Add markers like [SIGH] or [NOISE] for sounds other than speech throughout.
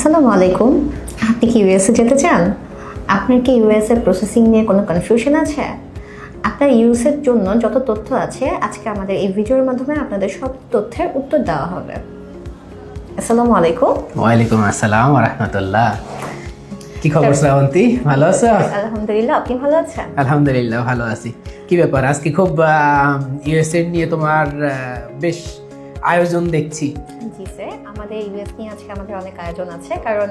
আসসালামু আলাইকুম। আপনি কি ইউএসএ যেতে চান? আপনার কি ইউএসএ প্রসেসিং নিয়ে কোনো কনফিউশন আছে? আপনার ইউএসএর জন্য যত তথ্য আছে আজকে আমাদের এই ভিডিওর মাধ্যমে আপনাদের সব তথ্যের উত্তর দেওয়া হবে। আসসালামু আলাইকুম। ওয়ালাইকুম আসসালাম রহমতুল্লাহ। কি খবর শ্রাবন্তী? ভালো আছো? আলহামদুলিল্লাহ আপনি ভালো আছেন? আলহামদুলিল্লাহ ভালো আছি। কি ব্যাপার? আজকে খুব ইউএসএ নিয়ে তোমার বেশ আয়োজন দেখছি। জি স্যার আমাদের ইউএস নিয়ে আজকে আমাদের অনেক আয়োজন আছে কারণ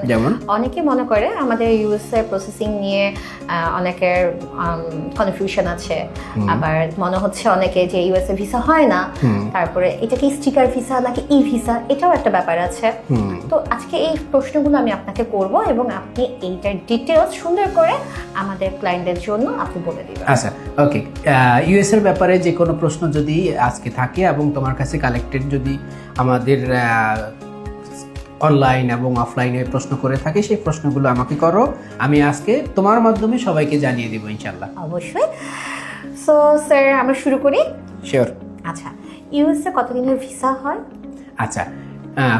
অনেকে মনে করে আমাদের ইউএসএ প্রসেসিং নিয়ে অনেকের কনফিউশন আছে। আবার মনে হচ্ছে অনেকে যে ইউএসএ ভিসা হয় না। তারপরে এটা কি স্টিকার ভিসা নাকি ই ভিসা এটাও একটা ব্যাপার আছে। তো আজকে এই প্রশ্নগুলো আমি আপনাকে করব এবং আপনি এইটার ডিটেলস সুন্দর করে আমাদের ক্লায়েন্টদের জন্য আপনি বলে দিবেন। আচ্ছা ওকে ইউএস এর ব্যাপারে যে কোনো প্রশ্ন যদি আজকে থাকে এবং তোমার কাছে কালেক্টেড যদি আমাদের অনলাইন এবং অফলাইনে প্রশ্ন করে থাকে সেই প্রশ্নগুলো আমাকে করো। আমি আজকে তোমার মাধ্যমে সবাইকে জানিয়ে দেবো ইনশাল্লাহ অবশ্যই। সো স্যার আমরা শুরু করি? শিওর আচ্ছা ইউএসএ কতদিনের ভিসা হয়? আচ্ছা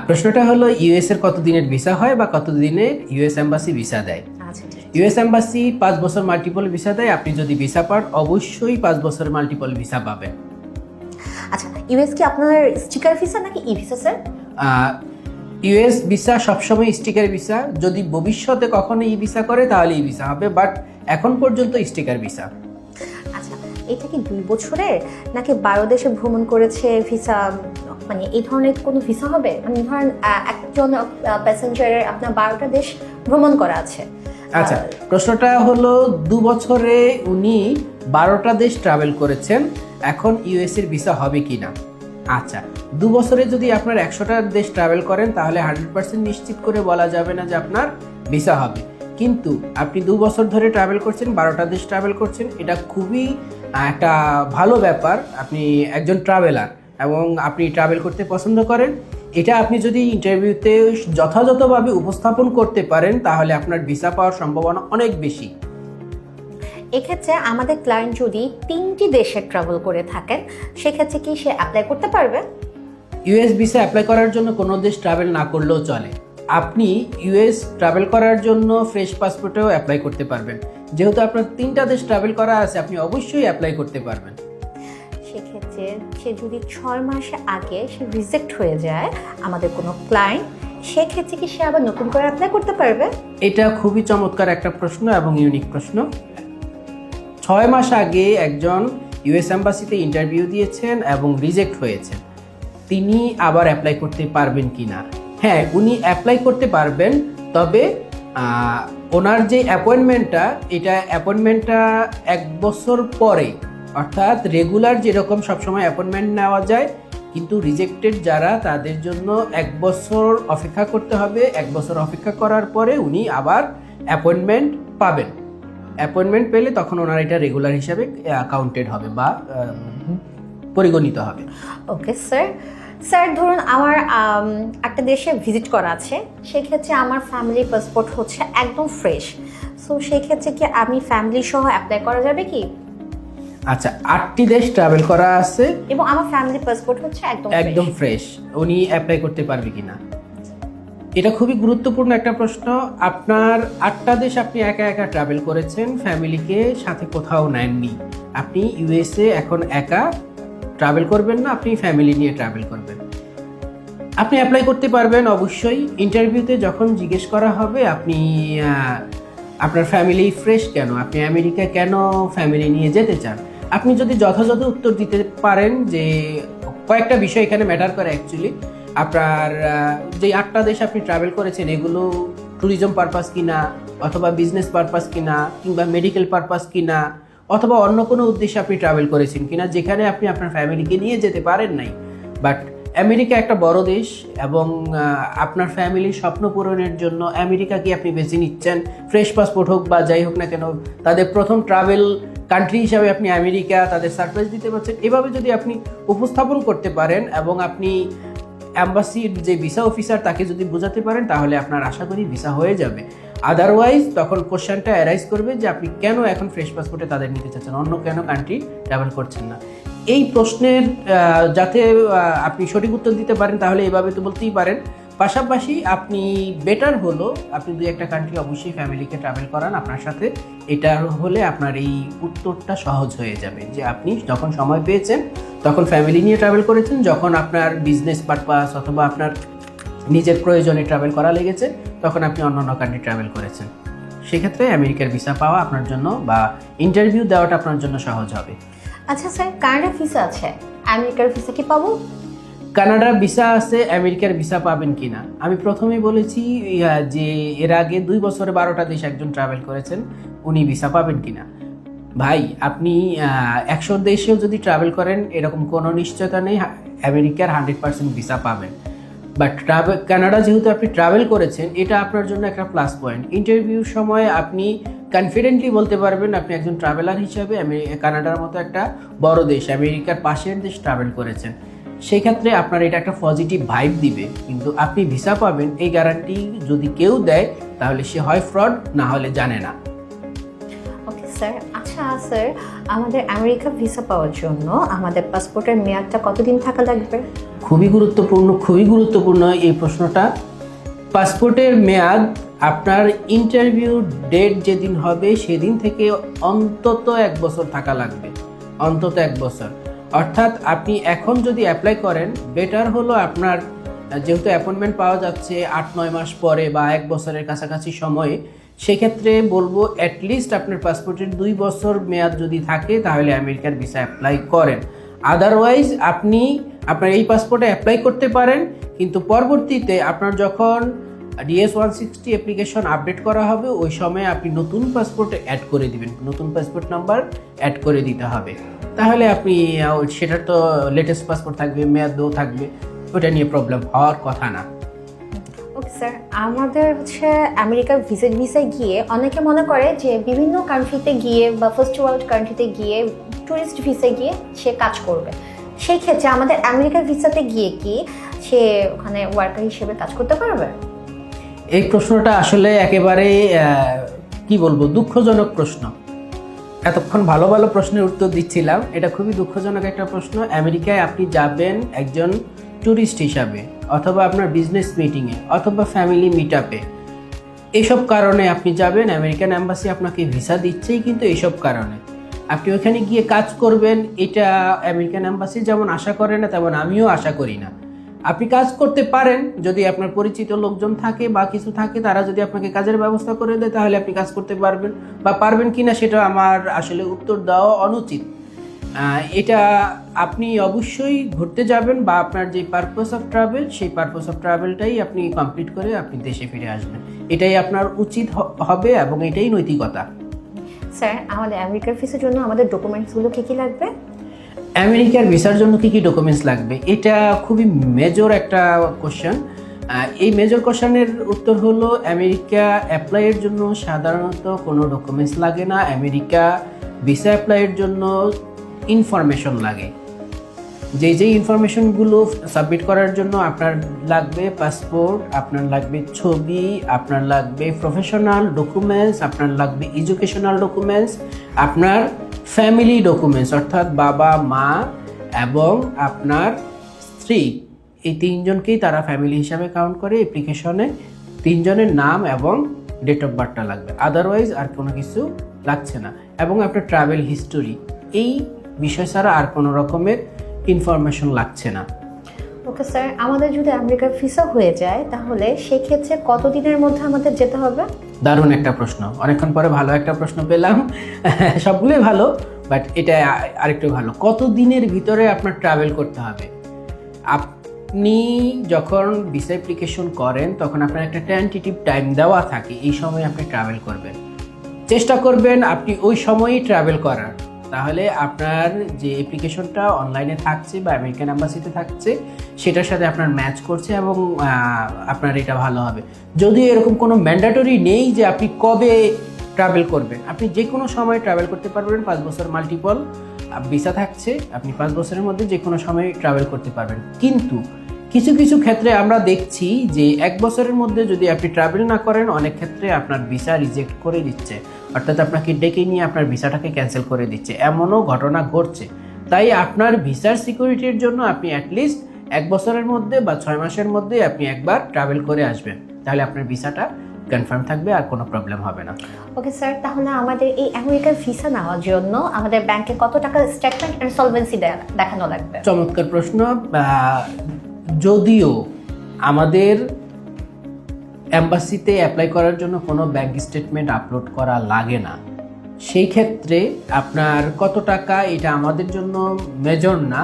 প্রশ্নটা হলো ইউএস এর কত দিনের ভিসা হয় বা কত দিনের ইউএস এম্বাসি ভিসা দেয়? আচ্ছা। ইউএস এম্বাসি পাঁচ বছর মাল্টিপল ভিসা দেয়। আপনি যদি ভিসা পান অবশ্যই পাঁচ বছর মাল্টিপল ভিসা পাবেন। আচ্ছা ইউএস কি আপনার স্টিকার ভিসা নাকি e visa sir US visa সবসময় স্টিকার ভিসা যদি ভবিষ্যতে কখনো ই ভিসা করে তাহলে ই ভিসা হবে বাট এখন পর্যন্ত স্টিকার ভিসা আচ্ছা এটা কি দুই বছরের? নাকি বারো দেশে ভ্রমণ করেছে ভিসা মানে এই ধরনের কোনো ভিসা হবে? মানে ধরেন একজন প্যাসেঞ্জারের আপনার বারোটা দেশ ভ্রমণ করা আছে। আচ্ছা প্রশ্নটা হলো দু বছরে উনি বারোটা দেশ ট্রাভেল করেছেন। এখন ইউএস এর ভিসা হবে কি না আচ্ছা দু বছরে যদি আপনার একশোটা দেশ ট্রাভেল করেন, তাহলে হান্ড্রেড পার্সেন্ট নিশ্চিত করে বলা যাবে না যে আপনার ভিসা হবে। কিন্তু আপনি দু বছর ধরে ট্রাভেল করছেন, বারোটা দেশ ট্রাভেল করছেন, এটা খুবই একটা ভালো ব্যাপার। আপনি একজন ট্রাভেলার এবং আপনি ট্রাভেল করতে পছন্দ করেন। এটা আপনি যদি ইন্টারভিউতে যথাযথভাবে উপস্থাপন করতে পারেন, তাহলে আপনার ভিসা পাওয়ার সম্ভাবনা অনেক বেশি। এক্ষেত্রে আমাদের ক্লায়েন্ট যদি তিনটি দেশে ট্রাভেল করে থাকেন সেক্ষেত্রে কি সে অ্যাপ্লাই করতে পারবে? ইউএস ভিসা অ্যাপ্লাই করার জন্য কোনো দেশ ট্রাভেল না করলেও চলে। আপনি ইউএস ট্রাভেল করার জন্য ফ্রেশ পাসপোর্টেও অ্যাপ্লাই করতে পারবেন। যেহেতু আপনার তিনটা দেশ ট্রাভেল করা আছে আপনি অবশ্যই অ্যাপ্লাই করতে পারবেন। সেক্ষেত্রে সে যদি ছয় মাসে আগে সে রিজেক্ট হয়ে যায় আমাদের কোনো ক্লায়েন্ট সেক্ষেত্রে কি সে আবার নতুন করে অ্যাপ্লাই করতে পারবে? এটা খুবই চমৎকার একটা প্রশ্ন এবং ইউনিক প্রশ্ন। ছয় মাস আগে একজন ইউএস অ্যাম্বাসিতে ইন্টারভিউ দিয়েছেন এবং রিজেক্ট হয়েছেন। তিনি আবার অ্যাপ্লাই করতে পারবেন কি না হ্যাঁ উনি অ্যাপ্লাই করতে পারবেন, তবে ওনার যে অ্যাপয়েন্টমেন্টটা এটা অ্যাপয়েন্টমেন্টটা এক বছর পরে। অর্থাৎ রেগুলার যেরকম সবসময় অ্যাপয়েন্টমেন্ট নেওয়া যায়, কিন্তু রিজেক্টেড যারা, তাদের জন্য এক বছর অপেক্ষা করতে হবে। এক বছর অপেক্ষা করার পরে উনি আবার অ্যাপয়েন্টমেন্ট পাবেন। অ্যাপয়েন্টমেন্ট পেলে তখন ওনার এটা রেগুলার হিসাবে কাউন্টেড হবে বা পরিগণিত হবে। ওকে স্যার স্যার ধরুন আমার একটা দেশে ভিজিট করা আছে সেক্ষেত্রে আমার ফ্যামিলি পাসপোর্ট হচ্ছে একদম ফ্রেশ সো সেই ক্ষেত্রে কি আমি ফ্যামিলি সহ অ্যাপ্লাই করা যাবে কি? আচ্ছা আটটি দেশ ট্রাভেল করা আছে। এবং আমার ফ্যামিলি পাসপোর্ট হচ্ছে একদম একদম ফ্রেশ উনি অ্যাপ্লাই করতে পারবে কিনা? এটা খুবই গুরুত্বপূর্ণ একটা প্রশ্ন। আপনার আটটা দেশ আপনি একা একা ট্রাভেল করেছেন ফ্যামিলিকে সাথে কোথাও নেননি। আপনি ইউএসএ এখন একা ট্রাভেল করবেন না, আপনি ফ্যামিলি নিয়ে ট্রাভেল করবেন। আপনি অ্যাপ্লাই করতে পারবেন অবশ্যই। ইন্টারভিউতে যখন জিজ্ঞেস করা হবে, আপনি আপনার ফ্যামিলি ফ্রেশ কেন? আপনি আমেরিকা কেন ফ্যামিলি নিয়ে যেতে চান? আপনি যদি যথাযথ উত্তর দিতে পারেন যে কয়েকটা বিষয় এখানে ম্যাটার করে অ্যাকচুয়ালি আপনার যে আটটা দেশ আপনি ট্রাভেল করেছেন, এগুলো ট্যুরিজম পারপাস কিনা, অথবা বিজনেস পারপাস কিনা, কিংবা মেডিকেল পারপাস কিনা, অথবা অন্য কোনো উদ্দেশ্যে আপনি ট্রাভেল করেছেন কিনা, যেখানে আপনি আপনার ফ্যামিলিকে নিয়ে যেতে পারেন নাই। বাট আমেরিকা একটা বড় দেশ এবং আপনার ফ্যামিলির স্বপ্ন পূরণের জন্য আমেরিকা কি আপনি বেছে নিচ্ছেন। ফ্রেশ পাসপোর্ট হোক বা যাই হোক না কেন, তাদের প্রথম ট্রাভেল কান্ট্রি হিসাবে আপনি আমেরিকা তাদের সারপ্রাইজ দিতে পারছেন। এভাবে যদি আপনি উপস্থাপন করতে পারেন এবং আপনি অ্যাম্বাসির যে ভিসা অফিসার তাকে যদি বোঝাতে পারেন, তাহলে আপনার আশা করি ভিসা হয়ে যাবে। আদারওয়াইজ তখন কোশ্চেনটা অ্যারাইজ করবে যে আপনি কেন এখন ফ্রেশ পাসপোর্টে তাদের নিতে চাচ্ছেন? অন্য কেন কান্ট্রি ট্রাভেল করছেন না? এই প্রশ্নের যাতে আপনি সঠিক উত্তর দিতে পারেন, তাহলে এভাবে তো বলতেই পারেন। পাশাপাশি আপনি বেটার হলো, আপনি দুই একটা কান্ট্রি অবশ্যই ফ্যামিলিকে ট্রাভেল করান আপনার সাথে, এটা হলে আপনার এই উত্তরটা সহজ হয়ে যাবে যে আপনি যখন সময় পেয়েছেন, তখন ফ্যামিলি নিয়ে ট্রাভেল করেছেন, যখন আপনার বিজনেস পারপাস অথবা আপনার নিজের প্রয়োজনে ট্রাভেল করা লেগেছে, তখন আপনি অন্য অন্য কান্ট্রি ট্রাভেল করেছেন। সেক্ষেত্রে আমেরিকার ভিসা পাওয়া আপনার জন্য বা ইন্টারভিউ দেওয়াটা আপনার জন্য সহজ হবে। আচ্ছা স্যার কানাডা ভিসা আছে, আমেরিকার ভিসা কি পাবো? কানাডার ভিসা আছে, আমেরিকার ভিসা পাবেন কিনা? আমি প্রথমেই বলেছি যে এর আগে দুই বছরে বারোটা দেশ একজন ট্রাভেল করেছেন, উনি ভিসা পাবেন কিনা? ভাই, আপনি একশো দেশেও যদি ট্রাভেল করেন, এরকম কোনো নিশ্চয়তা নেই আমেরিকার হান্ড্রেড পার্সেন্ট ভিসা পাবেন। বাট ট্রাভেল কানাডা যেহেতু আপনি ট্রাভেল করেছেন, এটা আপনার জন্য একটা প্লাস পয়েন্ট ইন্টারভিউর সময় আপনি কনফিডেন্টলি বলতে পারবেন, আপনি একজন ট্রাভেলার হিসাবে কানাডার মতো একটা বড় দেশ, আমেরিকার পাশের দেশ ট্রাভেল করেছেন। সেই ক্ষেত্রে আপনার এটা একটা পজিটিভ ভাইব দিবে। কিন্তু আপনি ভিসা পাবেন এই গ্যারান্টি যদি কেউ দেয় তাহলে সে হয় ফ্রড না হলে জানে না। ওকে স্যার আচ্ছা স্যার আমাদের আমেরিকা ভিসা পাওয়ার জন্য আমাদের পাসপোর্টের মেয়াদটা কতদিন থাকা লাগবে? খুবই গুরুত্বপূর্ণ খুবই গুরুত্বপূর্ণ এই প্রশ্নটা। পাসপোর্টের মেয়াদ আপনার ইন্টারভিউ ডেট যেদিন হবে সেদিন থেকে অন্তত এক বছর থাকা লাগবে। অন্তত এক বছর। অর্থাৎ আপনি এখন যদি অ্যাপ্লাই করেন বেটার হলো আপনার, যেহেতু অ্যাপয়েন্টমেন্ট পাওয়া যাচ্ছে আট, নয় মাস পরে বা এক বছরের কাছাকাছি সময়ে, সেক্ষেত্রে বলব অ্যাটলিস্ট আপনার পাসপোর্টের দুই বছর মেয়াদ যদি থাকে, তাহলে আমেরিকার ভিসা অ্যাপ্লাই করেন। আদারওয়াইজ আপনি আপনার এই পাসপোর্টে অ্যাপ্লাই করতে পারেন, কিন্তু পরবর্তীতে আপনার যখন DS one sixty application update করা হবে, ওই সময় আপনি নতুন পাসপোর্ট অ্যাড করে দিবেন, নতুন পাসপোর্ট নাম্বার অ্যাড করে দিতে হবে। তাহলে আপনি সেটার তো লেটেস্ট পাসপোর্ট থাকবে, মেয়াদও থাকবে ওটা নিয়ে প্রবলেম হওয়ার কথা না। ওকে স্যার আমাদের হচ্ছে আমেরিকার ভিজিট ভিসায় গিয়ে অনেকে মনে করে যে বিভিন্ন কান্ট্রিতে গিয়ে বা ফার্স্ট ওয়ার্ল্ড কান্ট্রিতে গিয়ে ট্যুরিস্ট ভিসায় গিয়ে সে কাজ করবে। সেই ক্ষেত্রে আমাদের আমেরিকার ভিসাতে গিয়ে কি সে ওখানে ওয়ার্কার হিসেবে কাজ করতে পারবে? এই প্রশ্নটা আসলে একেবারে কি বলব, দুঃখজনক প্রশ্ন। এতক্ষণ ভালো ভালো প্রশ্নের উত্তর দিচ্ছিলাম। এটা খুবই দুঃখজনক একটা প্রশ্ন। আমেরিকায় আপনি যাবেন একজন ট্যুরিস্ট হিসাবে, অথবা আপনার বিজনেস মিটিংয়ে অথবা ফ্যামিলি মিট আপে এইসব কারণে আপনি যাবেন, আমেরিকান অ্যাম্বাসি আপনাকে ভিসা দিচ্ছেই কিন্তু এইসব কারণে। আপনি ওখানে গিয়ে কাজ করবেন, এটা আমেরিকান অ্যাম্বাসি যেমন আশা করে না, তেমন আমিও আশা করি না। আপনি কাজ করতে পারেন, যদি আপনার পরিচিত লোকজন থাকে বা কিছু থাকে, তারা যদি আপনাকে কাজের ব্যবস্থা করে দেয়, তাহলে আপনি কাজ করতে পারবেন বা পারবেন কিনা সেটা আমার আসলে উত্তর দেওয়া অনুচিত। এটা আপনি অবশ্যই ঘুরতে যাবেন বা আপনার যে পারপাস অফ ট্রাভেল সেই পারপাস অফ ট্রাভেলটাই আপনি কমপ্লিট করে আপনি দেশে ফিরে আসবেন। এটাই আপনার উচিত হবে এবং এটাই নৈতিকতা। স্যার, আমাদের আমেরিকার ফিসের জন্য আমাদের ডকুমেন্টসগুলো কী কী লাগবে? আমেরিকার ভিসার জন্য কী কী ডকুমেন্টস লাগবে? এটা খুবই মেজর একটা কোশ্চেন এই মেজর কোশ্চেনের উত্তর হলো, আমেরিকা অ্যাপ্লাইয়ের জন্য সাধারণত কোনো ডকুমেন্টস লাগে না। আমেরিকা ভিসা অ্যাপ্লাইয়ের জন্য ইনফরমেশন লাগে। যে যে ইনফরমেশনগুলো সাবমিট করার জন্য আপনার লাগবে পাসপোর্ট আপনার লাগবে ছবি, আপনার লাগবে প্রফেশনাল ডকুমেন্টস আপনার লাগবে এডুকেশনাল ডকুমেন্টস আপনার ফ্যামিলি ডকুমেন্টস অর্থাৎ বাবা, মা এবং আপনার স্ত্রী। এই তিনজনকেই তারা ফ্যামিলি হিসাবে কাউন্ট করে অ্যাপ্লিকেশনে তিনজনের নাম এবং ডেট অফ বার্থটা লাগবে। আদারওয়াইজ আর কোনো কিছু লাগছে না। এবং আপনার ট্রাভেল হিস্টোরি এই বিষয় ছাড়া আর কোনো রকমের ইনফরমেশন লাগছে না। ওকে স্যার আমাদের যদি আমেরিকার ভিসা হয়ে যায় তাহলে সেক্ষেত্রে কতদিনের মধ্যে আমাদের যেতে হবে? দারুণ একটা প্রশ্ন। অনেকক্ষণ পরে ভালো একটা প্রশ্ন পেলাম। [LAUGHS] সবগুলোই ভালো বাট এটা আরেকটু ভালো। কত দিনের ভিতরে আপনার ট্রাভেল করতে হবে? আপনি যখন ভিসা অ্যাপ্লিকেশন করেন তখন আপনার একটা টেন্টেটিভ টাইম দেওয়া থাকে এই সময় আপনি ট্রাভেল করবেন। চেষ্টা করবেন আপনি ওই সময়ই ট্রাভেল করার। তাহলে আপনার যে অ্যাপ্লিকেশনটা অনলাইনে থাকছে বা আমেরিকান অ্যাম্বাসিতে থাকছে, সেটার সাথে আপনার ম্যাচ করছে এবং আপনার এটা ভালো হবে। যদিও এরকম কোনো ম্যান্ডাটরি নেই যে আপনি কবে ট্রাভেল করবেন, আপনি যে কোনো সময় ট্রাভেল করতে পারবেন, পাঁচ বছর মাল্টিপল ভিসা থাকছে, আপনি পাঁচ বছরের মধ্যে যে কোনো সময় ট্রাভেল করতে পারবেন। কিন্তু কিছু কিছু ক্ষেত্রে আমরা দেখছি যে এক বছরের মধ্যে যদি আপনি ট্রাভেল না করেন, অনেক ক্ষেত্রে আপনার ভিসা রিজেক্ট করে দিচ্ছে। অর্থাৎ আপনাকে ডেকে নিয়ে আপনার ভিসাটাকে ক্যান্সেল করে দিচ্ছে। এমনও ঘটনা ঘটছে। তাই আপনার ভিসার সিকিউরিটির জন্য আপনি অ্যাটলিস্ট এক বছরের মধ্যে বা ছয় মাসের মধ্যে আপনি একবার ট্রাভেল করে আসবেন। তাহলে আপনার ভিসাটা কনফার্ম থাকবে আর কোনো প্রবলেম হবে না। ওকে স্যার তাহলে আমাদের এই আমেরিকার ভিসা নেওয়ার জন্য আমাদের ব্যাংকে কত টাকা স্টেটমেন্ট এন্ড সলভেন্সি দেখানো লাগবে? চমৎকার প্রশ্ন। যদিও আমাদের অ্যাম্বাসিতে অ্যাপ্লাই করার জন্য কোনো ব্যাংক স্টেটমেন্ট আপলোড করা লাগে না। সেই ক্ষেত্রে আপনার কত টাকা এটা আমাদের জন্য মেজর না,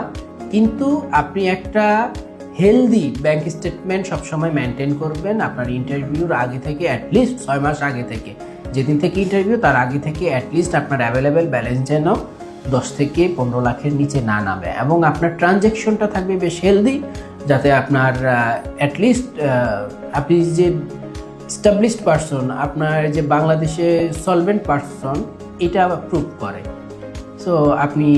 কিন্তু আপনি একটা হেলদি ব্যাংক স্টেটমেন্ট সবসময় মেনটেন করবেন। আপনার ইন্টারভিউর আগে থেকে অ্যাটলিস্ট ছয় মাস আগে থেকে। যেদিন থেকে ইন্টারভিউ তার আগে থেকে অ্যাটলিস্ট আপনার অ্যাভেলেবেল ব্যালেন্স যেন দশ থেকে পনেরো লাখের নিচে না নামে। এবং আপনার ট্রানজ্যাকশনটা থাকবে বেশ হেলদি যাতে আপনার অ্যাটলিস্ট আপনি যে স্টাবলিশড পারসন আপনার যে বাংলাদেশে সলভেন্ট পারসন এটা প্রুভ করে। সো আপনি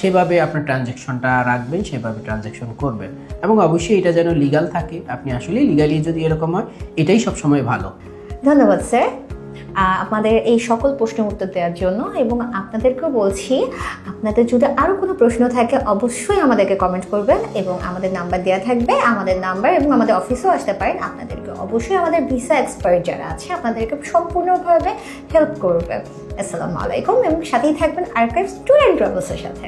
সেভাবে আপনার ট্রানজ্যাকশনটা রাখবেন, সেভাবে ট্রানজ্যাকশন করবেন। এবং অবশ্যই এটা যেন লিগাল থাকে। আপনি আসলে লিগালি যদি এরকম হয়, এটাই সবসময় ভালো। ধন্যবাদ স্যার আপনাদের এই সকল প্রশ্নের উত্তর দেওয়ার জন্য এবং আপনাদেরকেও বলছি, আপনাদের যদি আরও কোনো প্রশ্ন থাকে, অবশ্যই আমাদেরকে কমেন্ট করবেন এবং আমাদের নাম্বার দেওয়া থাকবে। আমাদের নাম্বার এবং আমাদের অফিসেও আসতে পারেন। আপনাদেরকে অবশ্যই আমাদের ভিসা এক্সপার্ট যারা আছে, আপনাদেরকে সম্পূর্ণভাবে হেল্প করবে। আসসালামু আলাইকুম এবং সাথেই থাকবেন আর্কাইভ স্টুডেন্ট ট্রাভেলসের সাথে।